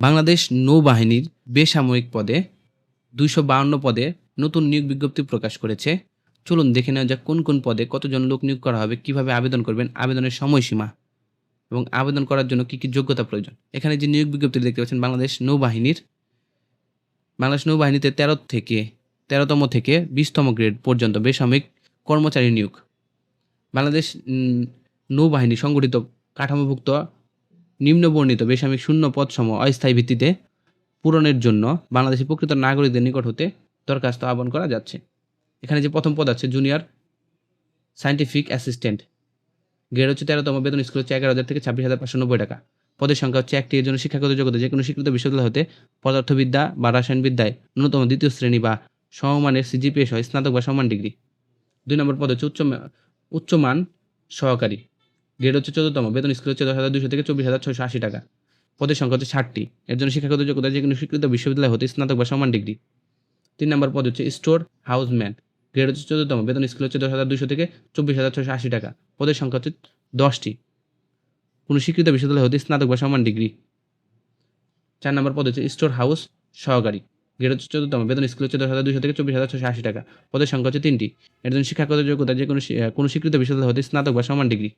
বাংলাদেশ নৌবাহিনীর বেসামরিক পদে, দুইশো বাহান্ন পদে নতুন নিয়োগ বিজ্ঞপ্তি প্রকাশ করেছে। চলুন দেখে নেওয়া যাক কোন কোন পদে কতজন লোক নিয়োগ করা হবে, কীভাবে আবেদন করবেন, আবেদনের সময়সীমা এবং আবেদন করার জন্য কী কী যোগ্যতা প্রয়োজন। এখানে যে নিয়োগ বিজ্ঞপ্তি দেখতে পাচ্ছেন, বাংলাদেশ নৌবাহিনীর, বাংলাদেশ নৌবাহিনীতে তেরো থেকে, তেরোতম থেকে বিশতম গ্রেড পর্যন্ত বেসামরিক কর্মচারী নিয়োগ। বাংলাদেশ নৌবাহিনী সংগঠিত কাঠামোভুক্ত নিম্নবর্ণিত বেসামরিক শূন্য পদসমূহ অস্থায়ী ভিত্তিতে পূরণের জন্য বাংলাদেশের প্রকৃত নাগরিকদের নিকট হতে দরখাস্ত আহ্বান করা যাচ্ছে। এখানে যে প্রথম পদ আছে জুনিয়র সায়েন্টিফিক অ্যাসিস্ট্যান্ট গ্রেড হচ্ছে তেরোতম, বেতন স্কুল হচ্ছে এগারো হাজার থেকে ছাব্বিশ হাজার পাঁচশো নব্বই টাকা। পদের সংখ্যা হচ্ছে একটি, এর জন্য শিক্ষাগত যোগ্যতা যে কোনো স্বীকৃত বিশ্ববিদ্যালয় হতে পদার্থবিদ্যা বা রসায়নবিদ্যায় ন্যূনতম দ্বিতীয় শ্রেণি বা সমমানের সিজিপিএ সহ স্নাতক বা সমান ডিগ্রি। দুই নম্বর পদ হচ্ছে উচ্চ উচ্চমান সহকারী। গ্রেড হচ্ছে চোদ্দতম, বেতন স্কুল হচ্ছে দশ হাজার দুশো থেকে চব্বিশ হাজার ছয়শো আশি টাকা। পদের সংখ্যা হচ্ছে ষাটটি। এর জন্য শিক্ষাগত যোগ্যতা যে কোনো স্বীকৃত বিশ্ববিদ্যালয় হতে স্নাতক বা সমান ডিগ্রি। তিন নম্বর পদ হচ্ছে স্টোর হাউসম্যান গ্রেড হচ্ছে চোদ্দতম, বেতন স্কুল হচ্ছে দশ হাজার দুশো থেকে চব্বিশ হাজার ছয়শো আশি টাকা। পদের সংখ্যা হচ্ছে দশটি। কোনো স্বীকৃত বিশ্ববিদ্যালয় হতে স্নাতক বা সমান ডিগ্রি। চার নম্বর পদ হচ্ছে স্টোর হাউস সহকারী। গ্রেড হচ্ছে চোদ্দতম, বেতন স্কুল হচ্ছে দশ হাজার দুশো থেকে চব্বিশ হাজার ছশো আশি টাকা। পদের সংখ্যা হচ্ছে তিনটি। এর জন্য শিক্ষাগত যোগ্যতা যে কোনো কোনো স্বীকৃত বিশ্ববিদ্যালয় হতে স্নাতক বা সমান ডিগ্রি।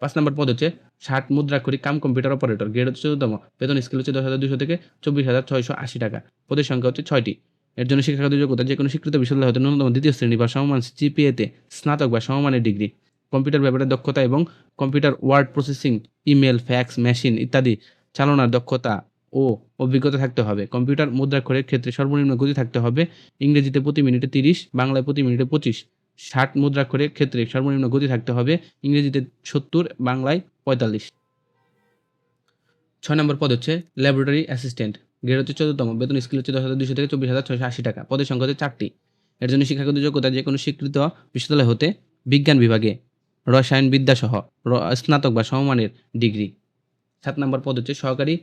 পাঁচ নম্বর পদ হচ্ছে ষাট মুদ্রাক্ষরিক কাম কম্পিউটার অপারেটর। গ্রেড হচ্ছে চোদ্দতম বেতন স্কেল হচ্ছে দশ হাজার দুশো থেকে চব্বিশ হাজার ছয়শো আশি টাকা। পদের সংখ্যা হচ্ছে ছয়টি। এর জন্য শিক্ষাগত যোগ্যতা যে কোনো স্বীকৃত বিশ্ববিদ্যালয় হতে ন্যূনতম দ্বিতীয় শ্রেণি বা সমমান জিপিএতে স্নাতক বা সমমানের ডিগ্রি। কম্পিউটার ব্যাপারে দক্ষতা এবং computer word processing, email, fax, machine ইত্যাদি চালনার দক্ষতা ও অভিজ্ঞতা থাকতে হবে। কম্পিউটার মুদ্রাক্ষরের ক্ষেত্রে সর্বনিম্ন গতি থাকতে হবে ইংরেজিতে প্রতি মিনিটে তিরিশ, বাংলায় প্রতি মিনিটে পঁচিশ। ষাট মুদ্রাক্ষরের ক্ষেত্রে সর্বনিম্ন গতি থাকতে হবে। ইংরেজিতে সত্তর, বাংলায় পঁয়তাল্লিশ। ছয় নম্বর পদ হচ্ছে ল্যাবরেটরি অ্যাসিস্ট্যান্ট গ্রেড হচ্ছে চোদ্দতম। বেতন স্কিল হচ্ছে দশ হাজার দুশো থেকে চব্বিশ হাজার ছয়শো আশি টাকা। পদের সংখ্যা হচ্ছে চারটি। এর জন্য শিক্ষাগত যোগ্যতা যে কোনো স্বীকৃত বিশ্ববিদ্যালয় হতে বিজ্ঞান বিভাগে রসায়ন বিদ্যাসহ স্নাতক বা সমমানের ডিগ্রি। সাত নম্বর পদ হচ্ছে সহকারী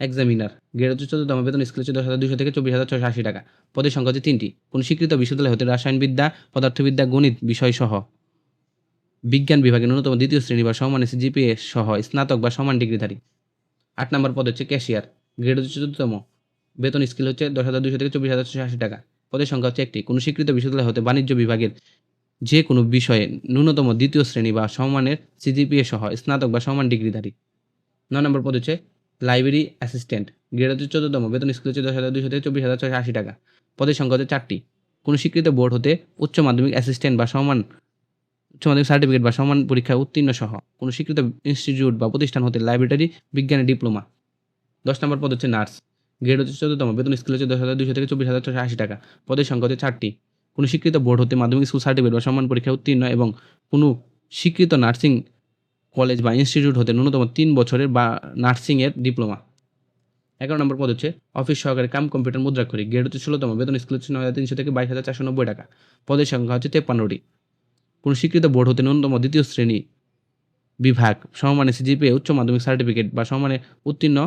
এক্সামিনার গ্রেড হচ্ছে চোদ্দতম বেতন স্কেল দশ হাজার দুশো থেকে চব্বিশ হাজার ছশো আশি টাকা। পদের সংখ্যা হচ্ছে তিনটি। কোন স্বীকৃত বিশ্ববিদ্যালয় হতে রসায়নবিদ্যা, পদার্থবিদ্যা, গণিত বিষয় সহ। বিজ্ঞান বিভাগে ন্যূনতম দ্বিতীয় শ্রেণি বা সমান জিপিএ সহ স্নাতক বা সমান ডিগ্রিধারী। আট নম্বর পদ হচ্ছে ক্যাশিয়ার গ্রেড চতুর্থতম বেতন স্কেল হচ্ছে দশ হাজার দুশো থেকে চব্বিশ হাজার ছশো আশি টাকা। পদের সংখ্যা হচ্ছে একটি। কোনো স্বীকৃত বিশ্ববিদ্যালয় হতে বাণিজ্য বিভাগের যে কোনো বিষয়ে ন্যূনতম দ্বিতীয় শ্রেণি বা সমানের সিজিপিএ সহ স্নাতক বা সমান ডিগ্রিধারী। নয় নম্বর পদ হচ্ছে লাইব্রেরি অ্যাসিস্ট্যান্ট গ্রেড হচ্ছে চোদ্দতম, বেতন স্কুল হচ্ছে দশ হাজার দুশো থেকে চব্বিশ হাজার ছয়শো আশি টাকা। পদের সংখ্যা হচ্ছে চারটি। কোনো স্বীকৃত বোর্ড হতে উচ্চ মাধ্যমিক অ্যাসিস্ট্যান্ট বা সমান, উচ্চ মাধ্যমিক সার্টিফিকেট বা সমান পরীক্ষায় উত্তীর্ণ সহ। কোনো স্বীকৃত ইনস্টিটিউট বা প্রতিষ্ঠান হতে লাইব্রেরি, বিজ্ঞানের ডিপ্লোমা। দশ নম্বর পদ হচ্ছে নার্স, গ্রেড হচ্ছে চোদ্দতম, বেতন স্কুল হচ্ছে দশ হাজার দুশো থেকে চব্বিশ হাজার ছশো আশি টাকা। পদের সংখ্যা হচ্ছে চারটি। কোনো স্বীকৃত বোর্ড হতে মাধ্যমিক স্কুল সার্টিফিকেট বা সমান পরীক্ষায় উত্তীর্ণ এবং কোনো স্বীকৃত নার্সিং কলেজ বা ইনস্টিটিউট হতে ন্যূনতম তিন বছরের বা নার্সিংয়ের ডিপ্লোমা। এগারো নম্বর পদ হচ্ছে অফিস সহকারী কাম কম্পিউটার মুদ্রাক্ষরিক। গ্রেড হচ্ছে ষোলোতম। বেতন স্কুল হচ্ছে নয় হাজার তিনশো থেকে বাইশ হাজার চারশো নব্বই টাকা। পদের সংখ্যা হচ্ছে তেপ্পান্নটি। কোনো স্বীকৃত বোর্ড হতে ন্যূনতম দ্বিতীয় শ্রেণি বিভাগ। সমমানে সিজিপিএ উচ্চ মাধ্যমিক সার্টিফিকেট বা সমমানে উত্তীর্ণ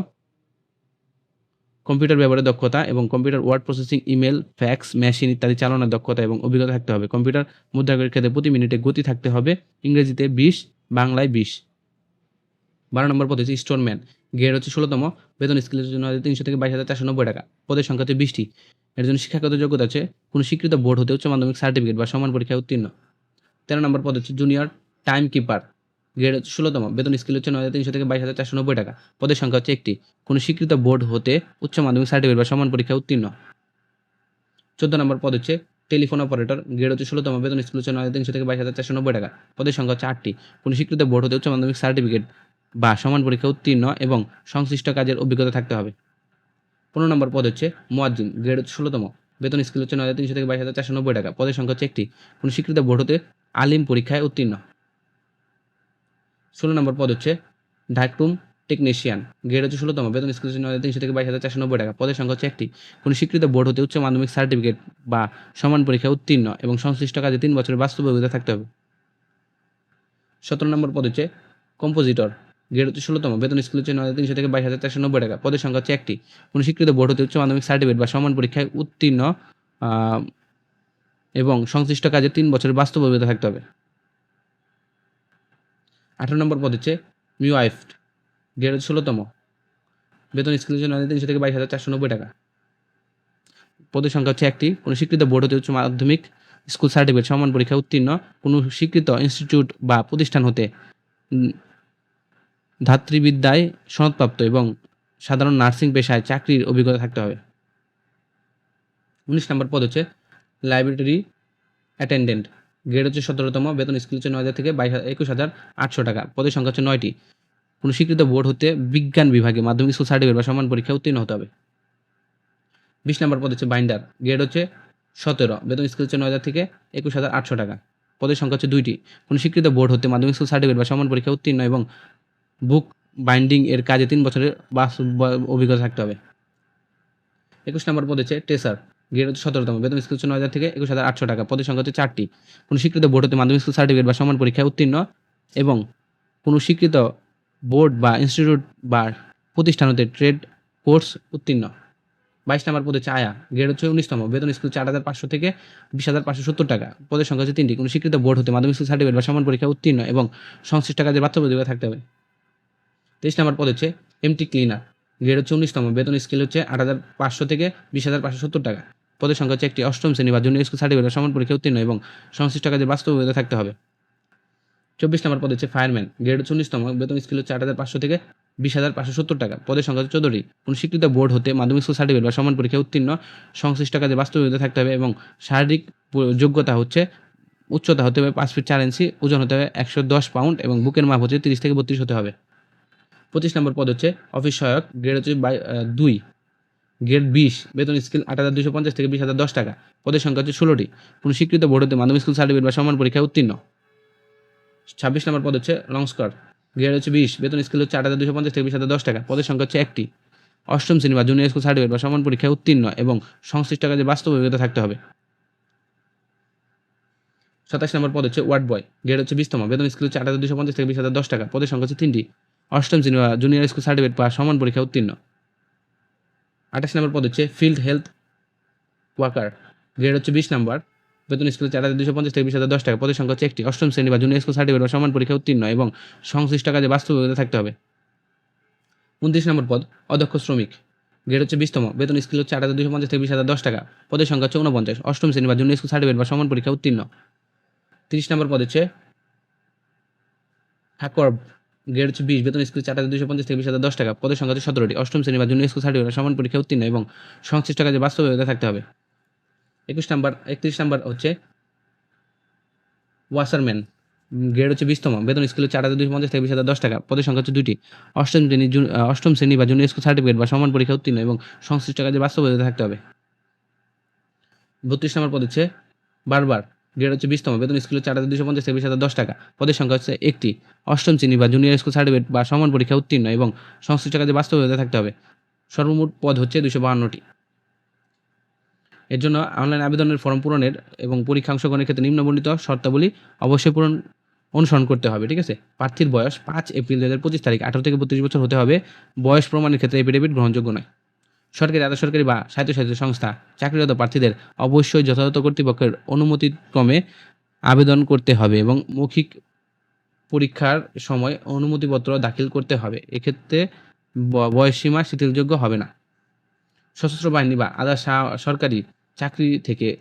কম্পিউটার ব্যবহারের দক্ষতা এবং computer word processing, email, fax, machine ইত্যাদি চালানোর দক্ষতা এবং অভিজ্ঞতা থাকতে হবে। কম্পিউটার মুদ্রাক্ষরের ক্ষেত্রে প্রতি মিনিটে গতি থাকতে হবে। ইংরেজিতে বিশ বাংলায় বিশ। বারো নম্বর পদ হচ্ছে স্টোরম্যান গ্রেড হচ্ছে ষোলোতম। বেতন স্কেলের জন্য তিনশো থেকে বাইশ হাজার চারশো নব্বই টাকা। পদের সংখ্যা হচ্ছে বিশটি। এর জন্য শিক্ষাগত যোগ্যতা আছে কোনো স্বীকৃত বোর্ড হতে উচ্চ মাধ্যমিক সার্টিফিকেট বা সমান পরীক্ষায় উত্তীর্ণ। তেরো নম্বর পদ হচ্ছে জুনিয়র টাইম কিপার গ্রেড ষোলোতম। বেতন স্কেল হচ্ছে নয় তিনশো থেকে বাইশ হাজার চারশো নব্বই টাকা। পদের সংখ্যা হচ্ছে একটি। কোনো স্বীকৃত বোর্ড হতে উচ্চ মাধ্যমিক সার্টিফিকেট বা সমান পরীক্ষায় উত্তীর্ণ। চোদ্দ নম্বর পদ হচ্ছে টেলিফোন অপারেটর গ্রেড হচ্ছে ষোলোতম বেতন, স্কুল হচ্ছে নয় তিনশো থেকে বাইশ হাজার চারশো নব্বই টাকা। পদের সংখ্যা হচ্ছে আটটি। কোনো স্বীকৃত বোর্ড হতে উচ্চ মাধ্যমিক সার্টিফিকেট বা সমান পরীক্ষা উত্তীর্ণ এবং সংশ্লিষ্ট কাজের অভিজ্ঞতা থাকতে হবে। পনেরো নম্বর পদ হচ্ছে মোয়াজ্জিন গ্রেড হচ্ছে ষোলোতম বেতন, স্কেল হচ্ছে নয় হাজার তিনশো থেকে বাইশ হাজার চারশো নব্বই টাকা। পদের সংখ্যা হচ্ছে একটি। কোনো স্বীকৃত বোর্ড হতে আলিম পরীক্ষায় উত্তীর্ণ। ষোলো নম্বর পদ হচ্ছে ডাকরুম টেকনিশিয়ান গ্রেড হচ্ছে ষোলোতম, বেতন স্কেল নয় তিনশো থেকে বাইশ হাজার চারশো নব্বই টাকা। পদের সংখ্যা হচ্ছে একটি। কোনো স্বীকৃত বোর্ড হতে উচ্চ মাধ্যমিক সার্টিফিকেট বা সমান পরীক্ষায় উত্তীর্ণ এবং সংশ্লিষ্ট কাজে তিন বছরের বাস্তব অভিজ্ঞতা থাকতে হবে। সতেরো নম্বর পদ হচ্ছে কম্পোজিটর গ্রেড হচ্ছে ষোলোতম, বেতন স্কুল হচ্ছে নয় তিনশো থেকে বাইশ হাজার চারশো নব্বই টাকা। পদের সংখ্যা হচ্ছে একটি। কোনো স্বীকৃত বোর্ড হতে উচ্চ মাধ্যমিক সার্টিফিকেট বা সমান পরীক্ষায় উত্তীর্ণ এবং সংশ্লিষ্ট কাজে তিন বছরের বাস্তব অভিজ্ঞতা থাকতে হবে। আঠারো নম্বর পদ হচ্ছে মিওয়াইফ গ্রেড ষোলোতম। বেতন স্কেলের জন্য তিনশো থেকে বাইশ হাজার চারশো নব্বই টাকা। পদের সংখ্যা হচ্ছে একটি। কোনো স্বীকৃত বোর্ড হতে উচ্চ মাধ্যমিক স্কুল সার্টিফিকেট, সমান পরীক্ষা উত্তীর্ণ। কোনো স্বীকৃত ইনস্টিটিউট বা প্রতিষ্ঠান হতে ধাত্রীবিদ্যায় সনদপ্রাপ্ত এবং সাধারণ নার্সিং পেশায় চাকরির অভিজ্ঞতা থাকতে হবে। উনিশ নম্বর পদ হচ্ছে লাইব্রেরি অ্যাটেন্ডেন্ট। গ্রেড হচ্ছে সতেরোতম। বেতন স্কেল হচ্ছে নয় হাজার থেকে বাইশ একুশ হাজার আটশো টাকা। পদের সংখ্যা হচ্ছে নয়টি। কোনো স্বীকৃত বোর্ড হতে বিজ্ঞান বিভাগে মাধ্যমিক স্কুল সার্টিফিকেট বা সমান পরীক্ষা উত্তীর্ণ হতে হবে। বিশ নম্বর পদ হচ্ছে বাইন্ডার গ্রেড হচ্ছে সতেরো, বেতন স্কেল হচ্ছে নয় হাজার থেকে একুশ হাজার আটশো টাকা। পদের সংখ্যা হচ্ছে দুইটি কোনো স্বীকৃত বোর্ড হতে মাধ্যমিক স্কুল সার্টিফিকেট বা সমান পরীক্ষা উত্তীর্ণ এবং বুক বাইন্ডিং এর কাজে তিন বছরের বাস- অভিজ্ঞতা থাকতে হবে। একুশ নম্বর পদ হচ্ছে টেসার গ্রেড হচ্ছে সতেরোতম, বেতন স্কুল হচ্ছে নয় হাজার থেকে একুশ হাজার আটশো টাকা। পদের সংখ্যা হচ্ছে চারটি কোনো স্বীকৃত বোর্ড হতে মাধ্যমিক স্কুল সার্টিফিকেট বা সমান পরীক্ষায় উত্তীর্ণ এবং কোনো স্বীকৃত বোর্ড বা ইনস্টিটিউট বা প্রতিষ্ঠান হতে ট্রেড কোর্স উত্তীর্ণ। বাইশ নম্বর পদে আয়া গ্রেড হচ্ছে উনিশতম। বেতন স্কুল চার হাজার পাঁচশো থেকে বিশ হাজার পাঁচশো সত্তর টাকা। পদের সংখ্যা হচ্ছে তিনটি। কোনো স্বীকৃত বোর্ড হতে মাধ্যমিক স্কুল সার্টিফিকেট বা সমান পরীক্ষা উত্তীর্ণ এবং সংশ্লিষ্ট কাজের অভিজ্ঞতা থাকতে হবে। তেইশ নম্বর পদ হচ্ছে এমটি ক্লিনার গ্রেড হচ্ছে উনিশতম। বেতন স্কেল হচ্ছে আট হাজার পাঁচশো থেকে বিশ হাজার পাঁচশো সত্তর টাকা। পদের সংখ্যা হচ্ছে একটি অষ্টম শ্রেণি বা জুনিয়র স্কুল সার্টিফিকেট সমান পরীক্ষা উত্তীর্ণ এবং সংশ্লিষ্ট কাজের বাস্তব অভিজ্ঞতা থাকতে হবে। চব্বিশ নম্বর পদ হচ্ছে ফায়ারম্যান গ্রেড হচ্ছে উনিশতম বেতন স্কেল হচ্ছে আট হাজার পাঁচশো থেকে বিশ হাজার পাঁচশো সত্তর টাকা। পদের সংখ্যা হচ্ছে চৌধুরী কোনো স্বীকৃত বোর্ড হতে মাধ্যমিক স্কুল সার্টিফিকেট বা সমান পরীক্ষা উত্তীর্ণ, সংশ্লিষ্ট কাজে বাস্তব অভিজ্ঞতা থাকতে হবে এবং শারীরিক যোগ্যতা হচ্ছে, উচ্চতা হতে হবে পাঁচ ফিট চার ইঞ্চি ওজন হতে হবে একশো দশ পাউন্ড এবং বুকের মাপ হচ্ছে তিরিশ থেকে বত্রিশ হতে হবে। পঁচিশ নম্বর পদ হচ্ছে অফিস সহায়ক গ্রেড হচ্ছে দুই। গ্রেড বিশ, বেতন স্কেল আট হাজার দুশো পঞ্চাশ থেকে বিশ হাজার দশ টাকা। পদের সংখ্যা হচ্ছে ষোলোটি। কোনো স্বীকৃত বোর্ড হতে মাধ্যমিক স্কুল সার্টিফিকেট বা সমান পরীক্ষায় উত্তীর্ণ। ছাব্বিশ নম্বর পদ হচ্ছে লং স্কার্ট গ্রেড হচ্ছে বিশ, বেতন স্কেল হচ্ছে আট হাজার দুশো পঞ্চাশ থেকে বিশ হাজার দশ টাকা, পদের সংখ্যা হচ্ছে একটি। অষ্টম শ্রেণি বা জুনিয়র স্কুল সার্টিফিকেট বা সমান পরীক্ষায় উত্তীর্ণ এবং সংশ্লিষ্ট কাজে বাস্তব অভিজ্ঞতা থাকতে হবে। সাতাশ নম্বর পদ হচ্ছে ওয়ার্ড বয় গ্রেড হচ্ছে বিশতম, বেতন স্কুল হচ্ছে আট হাজার দুশো পঞ্চাশ থেকে বিশ হাজার দশ টাকা, পদের সংখ্যা হচ্ছে তিনটি। অষ্টম শ্রেণি বা জুনিয়র স্কুল সার্টিফিকেট বা সমান পরীক্ষা উত্তীর্ণ। আঠাশ নম্বর পদ হচ্ছে ফিল্ড হেলথ ওয়ার্কার গ্রেড হচ্ছে বিশ নম্বর বেতন স্কুল চার হাজার দুশো পঞ্চাশ থেকে বিশ হাজার দশ টাকা। পদের সংখ্যা হচ্ছে একটি। অষ্টম শ্রেণি বা জুনিয়র স্কুল সার্টিফিকেট বা সমান পরীক্ষা উত্তীর্ণ এবং সংশ্লিষ্ট কাজে বাস্তব অভিজ্ঞতা থাকতে হবে। উনত্রিশ নম্বর পদ, অধ্যক্ষ শ্রমিক। গ্রেড হচ্ছে বিশতম। বেতন স্কেল হচ্ছে আট হাজার দুশো পঞ্চাশ থেকে বিশ হাজার দশ টাকা। পদের সংখ্যা হচ্ছে উনপঞ্চাশ অষ্টম শ্রেণি বা জুনিয়র স্কুল সার্টিফিকেট বা সমান পরীক্ষা উত্তীর্ণ। তিরিশ নম্বর পদ হচ্ছে হ্যাকর্ব গ্রেড হচ্ছে বিশ। বেতন স্কুল চার হাজার দুশো পঞ্চাশ থেকে বিশ হাজার দশ টাকা। পদের সংখ্যা হচ্ছে সতেরোটি। অষ্টম শ্রেণি বা জুনিয়র স্কুল সার্টিফিকেট সমান পরীক্ষা উত্তীর্ণ এবং সংশ্লিষ্ট কাজে বাস্তবতা থাকতে হবে। একুশ নাম্বার, একত্রিশ নাম্বার হচ্ছে ওয়াসারম্যান। গ্রেড হচ্ছে বিশতম। বেতন স্কুলে চার হাজার দুশো পঞ্চাশ থেকে বিশ হাজার দশ টাকা। পদের সংখ্যা হচ্ছে দুটি অষ্টম শ্রেণি অষ্টম শ্রেণি বা জুনিয়র স্কুল সার্টিফিকেট বা সমান পরীক্ষা উত্তীর্ণ এবং সংশ্লিষ্ট কাজে বাস্তব অভিজ্ঞতা থাকতে হবে। বত্রিশ নম্বর পদ হচ্ছে বারবার। গ্রেড হচ্ছে বিশতম। বেতন স্কুলে চার হাজার দুশো পঞ্চাশ থেকে বিশ হাজার দশ টাকা। পদের সংখ্যা হচ্ছে একটি। অষ্টম শ্রেণি বা জুনিয়র স্কুল সার্টিফিকেট বা সমান পরীক্ষা উত্তীর্ণ এবং সংশ্লিষ্ট কাজে বাস্তব অভিজ্ঞতা থাকতে হবে। সর্বমোট পদ হচ্ছে দুশো বাহান্নটি। এর জন্য অনলাইন আবেদনের ফর্ম পূরণের এবং পরীক্ষা অংশগ্রহণের ক্ষেত্রে নিম্নবর্ণিত শর্তাবলী অবশ্যই পূরণ, অনুসরণ করতে হবে, ঠিক আছে? প্রার্থীর বয়স পাঁচ এপ্রিল দু হাজার পঁচিশ তারিখ, আঠারো থেকে বত্রিশ বছর হতে হবে। বয়স প্রমাণের ক্ষেত্রে এফিডেভিট গ্রহণযোগ্য নয়। সরকারি আধা সরকারি বা স্বায়ত্তশাসিত সংস্থা চাকরিরত প্রার্থীদের অবশ্যই যথাযথ কর্তৃপক্ষের অনুমতিক্রমে আবেদন করতে হবে এবং মৌখিক পরীক্ষার সময় অনুমতিপত্র দাখিল করতে হবে। এক্ষেত্রে ব- বয়সসীমা শিথিলযোগ্য হবে না। সশস্ত্র বাহিনী বা আধা সরকারি চাকরি থেকে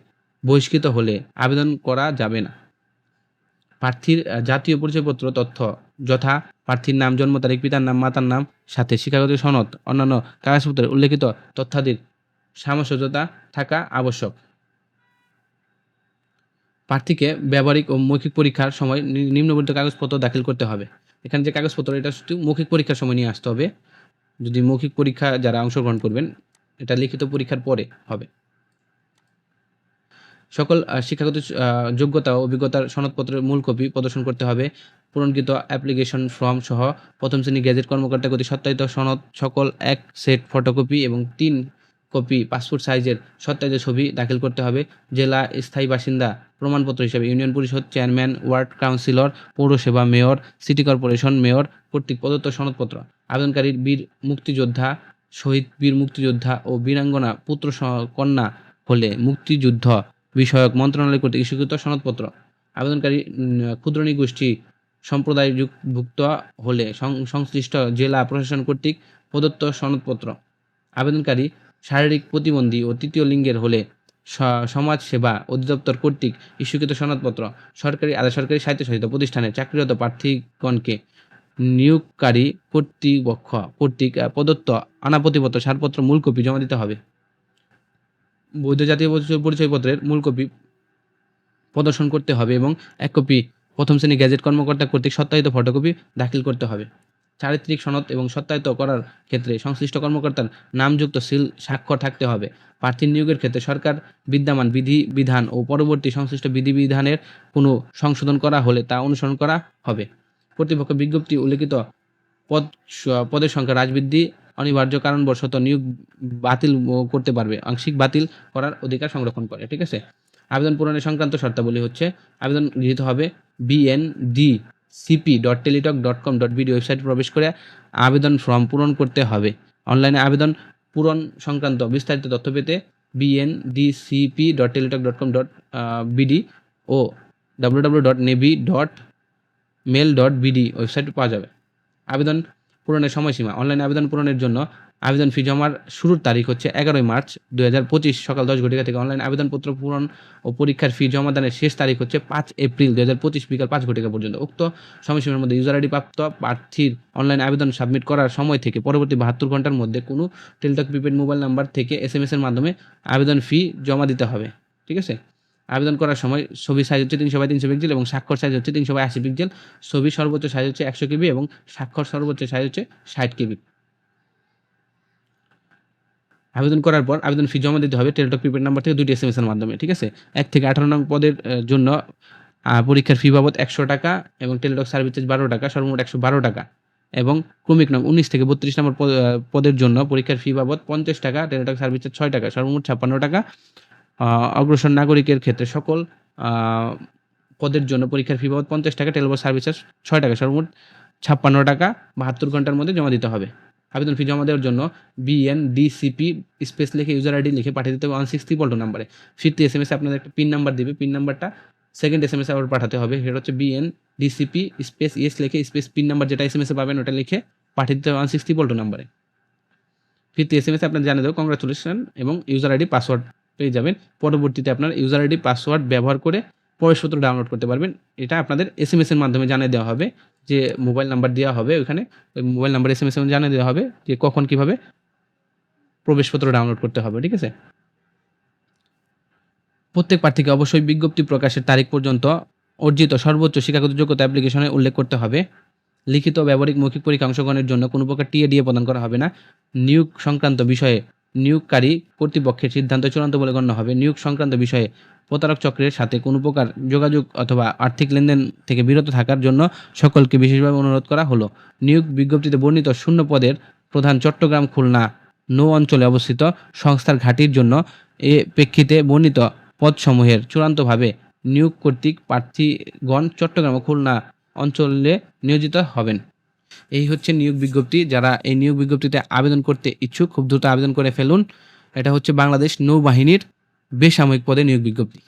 বহিষ্কৃত হলে আবেদন করা যাবে না। প্রার্থীর জাতীয় পরিচয়পত্র, তথ্য, যথা প্রার্থীর নাম, জন্ম তারিখ, পিতার নাম, মাতার নাম, সাথে শিক্ষাগত সনদ, অন্যান্য কাগজপত্রের উল্লেখিত তথ্যাদির সামঞ্জস্যতা থাকা আবশ্যক। প্রার্থীকে ব্যবহারিক ও মৌখিক পরীক্ষার সময় নিম্নবর্ণিত কাগজপত্র দাখিল করতে হবে। এখানে যে কাগজপত্র, এটা শুধু মৌখিক পরীক্ষার সময় নিয়ে আসতে হবে। যদি মৌখিক পরীক্ষা যারা অংশগ্রহণ করবেন, এটা লিখিত পরীক্ষার পরে হবে। সকল শিক্ষাগত যোগ্যতা ও অভিজ্ঞতার সনদপত্রের মূল কপি প্রদর্শন করতে হবে। পূরণকৃত অ্যাপ্লিকেশন ফর্ম সহ প্রথম শ্রেণি গেজেট কর্মকর্তা কর্তৃক সত্যায়িত সনদ, সকল এক সেট ফটোকপি এবং তিন কপি পাসপোর্ট সাইজের সত্যায়িত ছবি দাখিল করতে হবে। জেলা স্থায়ী বাসিন্দা প্রমাণপত্র হিসেবে union Parishad chairman, ward councillor, পৌরসভা মেয়র, সিটি কর্পোরেশন মেয়র কর্তৃক প্রদত্ত সনদপত্র। আবেদনকারীর বীর মুক্তিযোদ্ধা, শহীদ বীর মুক্তিযোদ্ধা ও বীরাঙ্গনা পুত্র কন্যা হলে মুক্তিযুদ্ধ বিষয়ক মন্ত্রণালয় কর্তৃক স্বীকৃত সনদপত্র আবেদনকারী উম, ক্ষুদ্র নিগোষ্ঠী সম্প্রদায়ভুক্ত হলে সংশ্লিষ্ট জেলা প্রশাসন কর্তৃক প্রদত্ত সনদপত্র। আবেদনকারী শারীরিক প্রতিবন্ধী ও তৃতীয় লিঙ্গের হলে সমাজ সেবা অধিদপ্তর কর্তৃক ইস্যুকৃত সনদপত্র সরকারি আধা সরকারি স্বায়ত্তশাসিত প্রতিষ্ঠানে চাকরিরত প্রার্থীগণকে নিয়োগকারী কর্তৃপক্ষ কর্তৃক প্রদত্ত আনাপতিপত্র ছাড়পত্র মূল কপি জমা দিতে হবে। বৈধ জাতীয় পরিচয়- পরিচয়পত্রের মূল কপি প্রদর্শন করতে হবে এবং এক কপি প্রথম শ্রেণি গ্যাজেট কর্মকর্তা কর্তৃক সত্যায়িত ফটোকপি দাখিল করতে হবে। চারিত্রিক সনদ এবং সত্যায়িত করার ক্ষেত্রে সংশ্লিষ্ট কর্মকর্তার নামযুক্ত সিল, স্বাক্ষর থাকতে হবে। প্রার্থী নিয়োগের ক্ষেত্রে সরকার বিদ্যমান বিধি, বিধান ও পরবর্তী সংশ্লিষ্ট বিধিবিধানের কোনো সংশোধন করা হলে তা অনুসরণ করা হবে। কর্তৃপক্ষ বিজ্ঞপ্তি উল্লেখিত পদ পদের সংখ্যা রাজবৃদ্ধি অনিবার্য কারণবশত নিয়োগ বাতিল করতে পারবে। আংশিক বাতিল করার অধিকার সংরক্ষণ করে, ঠিক আছে? আবেদন পূরণের সংক্রান্ত শর্তাবলী হচ্ছে, আবেদন গৃহীত হবে BND CP dot Teletalk dot com dot BD ওয়েবসাইটে প্রবেশ করে আবেদন ফর্ম পূরণ করতে হবে। অনলাইনে আবেদন পূরণ সংক্রান্ত বিস্তারিত তথ্য পেতে BNDCP dot Teletalk dot com dot BD ও W W dot navy dot mail dot BD website পাওয়া যাবে। আবেদন পূরণের সময়সীমা, অনলাইনে আবেদন পূরণের জন্য আবেদন ফি জমার শুরুর তারিখ হচ্ছে এগারোই মার্চ দু হাজার পঁচিশ সকাল দশ ঘটিকা থেকে অনলাইন আবেদনপত্র পূরণ ও পরীক্ষার ফি জমাদানের শেষ তারিখ হচ্ছে পাঁচ এপ্রিল দু হাজার পঁচিশ বিকাল পাঁচ ঘটিকা পর্যন্ত। উক্ত সময়সীমার মধ্যে ইউজার আইডি প্রাপ্ত প্রার্থীর অনলাইন আবেদন সাবমিট করার সময় থেকে পরবর্তী বাহাত্তর ঘণ্টার মধ্যে কোনো টেলিটক প্রিপেড মোবাইল নাম্বার থেকে এস এর মাধ্যমে আবেদন ফি জমা দিতে হবে। ঠিক আছে? আবেদন করার সময় ছবি সাইজ হচ্ছে তিনশো বাই তিনশো পিক্সেল এবং স্বাক্ষর সাইজ হচ্ছে তিনশো বাই আশি পিক্সেল ছবি সর্বোচ্চ সাইজ হচ্ছে একশো কেবি এবং স্বাক্ষর সর্বোচ্চ সাইজ হচ্ছে ষাট কেবি। আবেদন করার পর আবেদন ফি জমা দিতে হবে টেলিটক প্রিপেড নাম্বার থেকে দুটি এস এম এর মাধ্যমে, ঠিক আছে? এক থেকে আঠারো নং পদের জন্য পরীক্ষার ফি বাবদ একশো টাকা এবং টেলিটক সার্ভিস চার্জ বারো টাকা, সর্বমোট একশো বারো টাকা এবং ক্রমিক নং উনিশ থেকে বত্রিশ নম্বর পদের জন্য পরীক্ষার ফি বাবদ পঞ্চাশ টাকা, টেলিটক সার্ভিস চার্জ ছয় টাকা, সর্বমোট ছাপ্পান্ন টাকা অগ্রসর নাগরিকের ক্ষেত্রে সকল পদের জন্য পরীক্ষার ফি বাবদ পঞ্চাশ টাকা টেলিটক সার্ভিস চার্জ ছয় টাকা, সর্বমোট ছাপ্পান্ন টাকা বাহাত্তর ঘণ্টার মধ্যে জমা দিতে হবে। আবেদন ফি জমা দেওয়ার জন্য বিএনডিসিপি স্পেস লিখে ইউজার আইডি লিখে পাঠিয়ে দিতে হবে ওয়ান সিক্স ট্রিপল টু নাম্বারে। ফিরতি এস এম এস আপনাদের একটা পিন নাম্বার দিবে। পিন নাম্বারটা সেকেন্ড এস এম এস আবার পাঠাতে হবে। সেটা হচ্ছে বিএন ডিসিপি স্পেস ইএস লিখে স্পেস পিন নাম্বার যেটা এস এম এস পাবেন ওটা লিখে পাঠিয়ে দিতে হবে ওয়ান সিক্স ট্রিপল টু নাম্বারে। ফিরতি এস এম এস আপনার জানিয়ে দেবো কংগ্রাচুলেশন এবং ইউজার আইডি পাসওয়ার্ড পেয়ে যাবেন। পরবর্তীতে আপনার ইউজার আইডি পাসওয়ার্ড ব্যবহার করে প্রবেশপত্র ডাউনলোড করতে পারবেন। এটা আপনাদের এস এম এর মাধ্যমে জানিয়ে দেওয়া হবে যে মোবাইল নাম্বার দেওয়া হবে ওইখানে ওই mobile number S M S জানিয়ে দেওয়া হবে যে কখন কীভাবে প্রবেশপত্র ডাউনলোড করতে হবে, ঠিক আছে? প্রত্যেক প্রার্থীকে অবশ্যই বিজ্ঞপ্তি প্রকাশের তারিখ পর্যন্ত অর্জিত সর্বোচ্চ শিক্ষাগত যোগ্যতা অ্যাপ্লিকেশনে উল্লেখ করতে হবে। লিখিত ব্যবহারিক মৌখিক পরীক্ষা অংশগ্রহণের জন্য কোনো প্রকার টিএ ডিএ প্রদান করা হবে না। নিয়োগ সংক্রান্ত বিষয়ে নিয়োগকারী কর্তৃপক্ষের সিদ্ধান্ত চূড়ান্ত বলে গণ্য হবে। নিয়োগ সংক্রান্ত বিষয়ে প্রতারক চক্রের সাথে কোনো প্রকার যোগাযোগ অথবা আর্থিক লেনদেন থেকে বিরত থাকার জন্য সকলকে বিশেষভাবে অনুরোধ করা হলো। নিয়োগ বিজ্ঞপ্তিতে বর্ণিত শূন্য পদের প্রধান চট্টগ্রাম, খুলনা নৌ অঞ্চলে অবস্থিত সংস্থার ঘাঁটির জন্য এ প্রেক্ষিতে বর্ণিত পদসমূহের চূড়ান্তভাবে নিয়োগ কর্তৃক প্রার্থীগণ চট্টগ্রাম ও খুলনা অঞ্চলে নিয়োজিত হবেন। এই হচ্ছে নিয়োগ বিজ্ঞপ্তি। যারা এই নিয়োগ বিজ্ঞপ্তিতে আবেদন করতে ইচ্ছুক, খুব দ্রুত আবেদন করে ফেলুন। এটা হচ্ছে বাংলাদেশ নৌবাহিনীর বেসামরিক পদে নিয়োগ বিজ্ঞপ্তি।